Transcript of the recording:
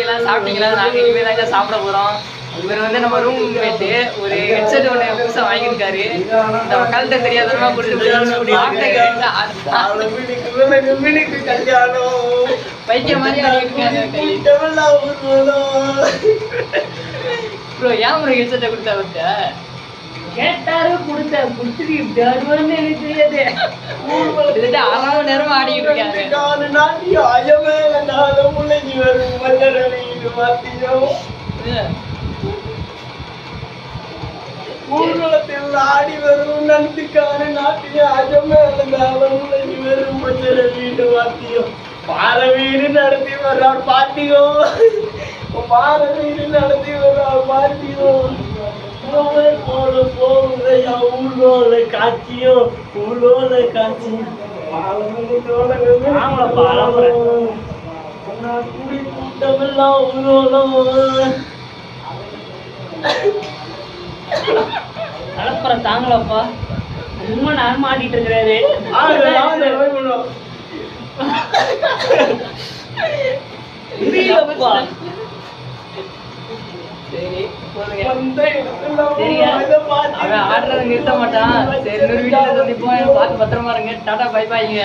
எல்லாம் சாப்பிட்டீங்களா? நாங்கள் இனிமேல் தாங்க சாப்பிட போகிறோம் இவர் வந்து நம்ம ரூம் மேட்டு ஒரு ஹெட்செட் ஒன்று புதுசாக வாங்கியிருக்காரு. இந்த மக்கள்கிட்ட தெரியாதவங்க கொடுத்து கல்யாணம். பைத்தியம் மாதிரி ப்ரோ ஏன் ப்ரோ ஹெட்செட்டை கொடுத்தா விட்ட கேட்டாரு கொடுத்தேன் கொடுத்துட்டு இப்படி ஆடுவான்னு எனக்கு தெரியாது. மணி நேரமா ஆடிட்டு இருக்காங்க ஊர்வலத்தில் ஆடி வரும் நந்திக்கான நாட்டிய அஜமேலங்காலம் வரும் மச்சர வீடு வாத்தியம் பார வீடு நடத்தி வர்றார் பாட்டியோ. பார வீடு நடத்தி வர்றார் பாட்டியோ. போல போகுதையா ஊர்வல காட்சியோ? ஊர்வல காட்சியோ கூட்டமெல்லாம் ஊர்வலம் கலப்பரம் தாங்கலப்பா. ரொம்ப நேரம் ஆடிட்டு இருக்கிறாரு போதுங்க அவன் ஆடுறத நிறுத்த மாட்டான். சரி இன்னொரு சந்திப்போம் பார்த்து பத்திரமா இருங்க. டாடா பை பாய்ங்க